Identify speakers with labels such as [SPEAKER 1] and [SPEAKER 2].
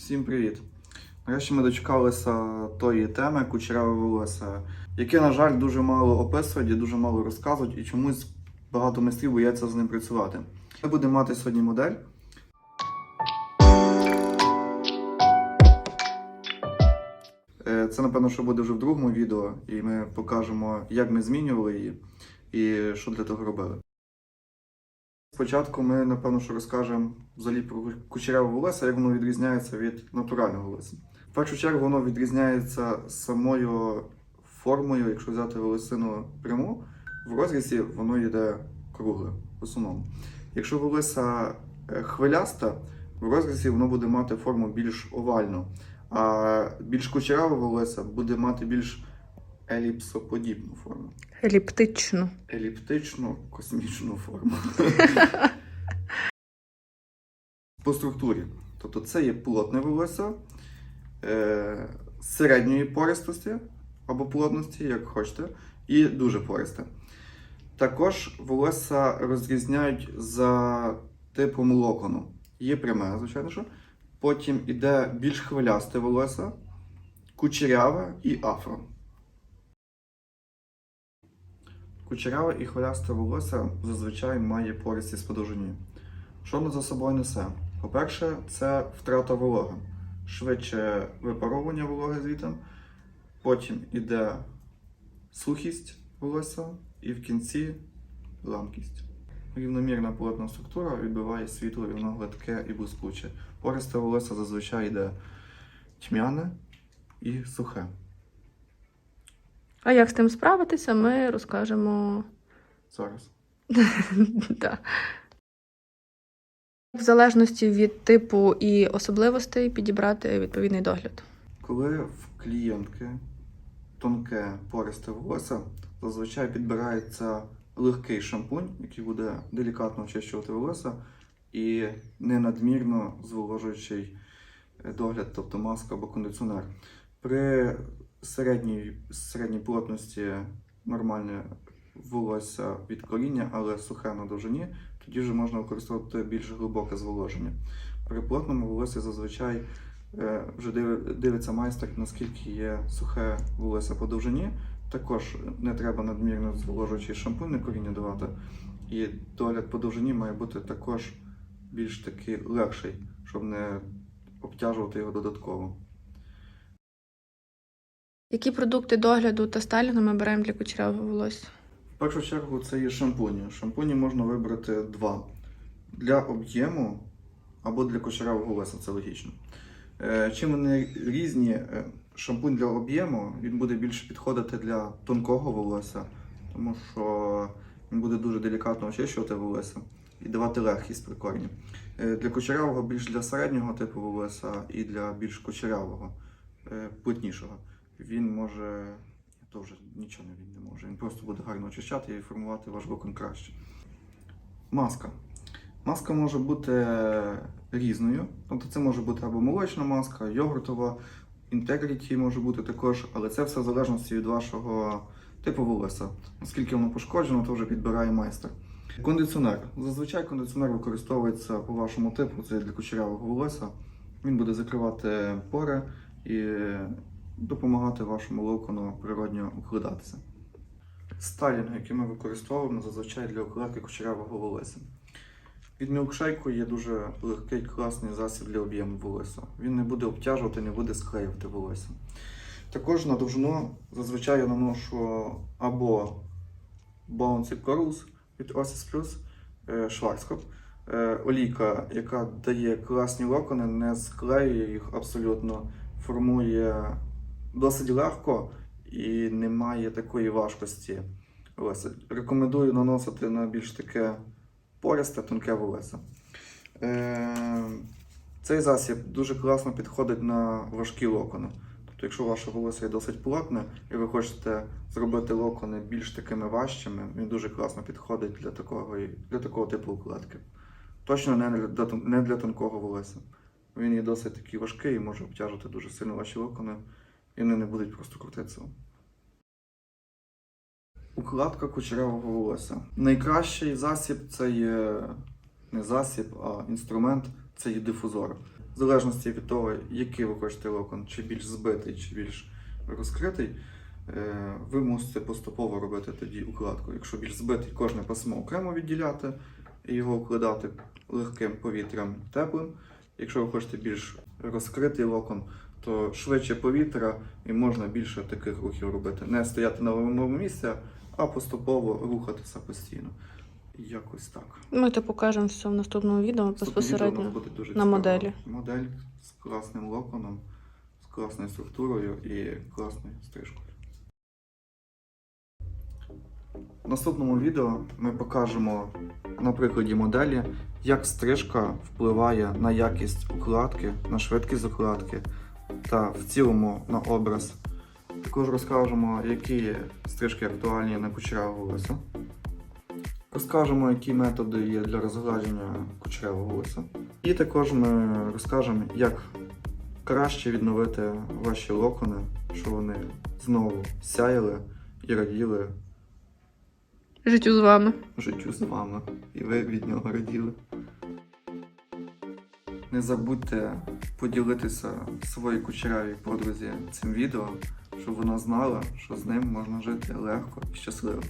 [SPEAKER 1] Всім привіт! Нарешті ми дочекалися тої теми кучеряве волосся, яке, на жаль, дуже мало описують і дуже мало розказують, і чомусь багато майстрів бояться з ним працювати. Ми будемо мати сьогодні модель. Е, Це, напевно, що буде вже в другому відео, і ми покажемо, як ми змінювали її і що для того робили. Спочатку ми, напевно, що розкажемо взагалі про кучеряве волосся, як воно відрізняється від натурального волосся. В першу чергу воно відрізняється самою формою, якщо взяти волосину пряму, в розрізі воно йде кругле в основному. Якщо волосся е, хвиляста, в розрізі воно буде мати форму більш овальну, а більш кучеряве волосся буде мати більш еліпсоподібну форму
[SPEAKER 2] Еліптично.
[SPEAKER 1] еліптичну космічну форму. По структурі. Тобто це є плотне волосся е, середньої пористості або плотності, як хочете, і дуже пористе. Також волосся розрізняють за типом локону. Є пряме, звичайно що. Потім іде більш хвилясте волосся, кучеряве і афро. Кучеряве і хвилясте волосся зазвичай має пористість по довжині. Що воно за собою несе? По-перше, це втрата вологи, швидше випаровування вологи звітом, потім іде сухість волосся і в кінці ламкість. Рівномірна плотна структура відбиває світло і воно гладке і блискуче. Пористе волосся зазвичай йде тьмяне і сухе.
[SPEAKER 2] А як з тим справитися, ми розкажемо.
[SPEAKER 1] Зараз.
[SPEAKER 2] да. В залежності від типу і особливостей підібрати відповідний догляд.
[SPEAKER 1] Коли в клієнтки тонке пористе волосся, зазвичай підбирається легкий шампунь, який буде делікатно очищувати волосся, і не надмірно зволожуючий е, догляд, тобто маска або кондиціонер. При середній, середній плотності нормальне волосся від коріння, але сухе на довжині, тоді вже можна використовувати більш глибоке зволоження. При плотному волосі зазвичай Е, вже дивиться майстер, наскільки є сухе волосся по довжині. Також не треба надмірно зволожуючий шампунь на коріння давати. І догляд по довжині має бути також більш такий легший, щоб не обтяжувати його додатково.
[SPEAKER 2] Які продукти догляду та стайлінгу ми беремо для кучерявого волосся?
[SPEAKER 1] В першу чергу це є шампуні. Шампуні можна вибрати два: для об'єму або для кучерявого волосся, це логічно. Е, Чим вони різні, е, шампунь для об'єму він буде більше підходити для тонкого волосся, тому що він буде дуже делікатно очищувати волосся і давати легкість при. Е, Для кучерявого більш для середнього типу волосся і для більш кучерявого, плотнішого. Він може то вже нічого він не може. Він просто буде гарно очищати і формувати ваш локон краще. Маска. Маска може бути різною. Тобто це може бути або молочна маска, йогуртова, інтегріті може бути також, але це все в залежності від вашого типу волосся. Наскільки воно пошкоджено, то вже підбирає майстер. Кондиціонер. Зазвичай кондиціонер використовується по вашому типу, це для кучерявого волосся. Він буде закривати пори і допомагати вашому локону природньо укладатися. Стайлінг, який ми використовуємо зазвичай для укладки кучерявого волосся. Від мілкшейку є дуже легкий, класний засіб для об'єму волосся. Він не буде обтяжувати, не буде склеювати волосся. Також на довжину зазвичай я наношу або Bouncy Curls від Osis Plus, е, Schwarzkopf. Е, Олійка, яка дає класні локони, не склеює їх абсолютно, формує досить легко і немає такої важкості. волосся. Рекомендую наносити на більш таке пористе, тонке волосся. Е, Цей засіб дуже класно підходить на важкі локони. Тобто, якщо ваше волосся є досить плотне і ви хочете зробити локони більш такими важчими, він дуже класно підходить для такого, для такого типу укладки. Точно не для, не для тонкого волосся. Він є досить такий важкий і може обтяжити дуже сильно ваші локони, і вони не будуть просто крутитися. Укладка кучерявого волосся. Найкращий засіб це є не засіб, а інструмент це є дифузор. В залежності від того, який ви хочете локон, чи більш збитий, чи більш розкритий, е, ви мусите поступово робити тоді укладку. Якщо більш збитий, кожне пасмо окремо відділяти і його укладати легким повітрям теплим. Якщо ви хочете більш розкритий локон, то швидше повітря і можна більше таких рухів робити. Не стояти на новому місці, а поступово рухатися постійно. Якось так.
[SPEAKER 2] Ми то покажемо все в наступному відео безпосередньо.
[SPEAKER 1] буде дуже
[SPEAKER 2] на
[SPEAKER 1] цікаво.
[SPEAKER 2] моделі.
[SPEAKER 1] Модель з класним локоном, з класною структурою і класною стрижкою. В наступному відео ми покажемо на прикладі моделі, як стрижка впливає на якість укладки, на швидкість укладки та в цілому на образ. Також розкажемо, які стрижки актуальні на кучеряве волосся. Розкажемо, які методи є для розгладження кучерявого волосся. І також ми розкажемо, як краще відновити ваші локони, щоб вони знову сяяли і раділи
[SPEAKER 2] Життю з вами.
[SPEAKER 1] життю з вами, і ви від нього раділи. Не забудьте поділитися своїй кучерявій подрузі цим відео, щоб вона знала, що з ним можна жити легко і щасливо.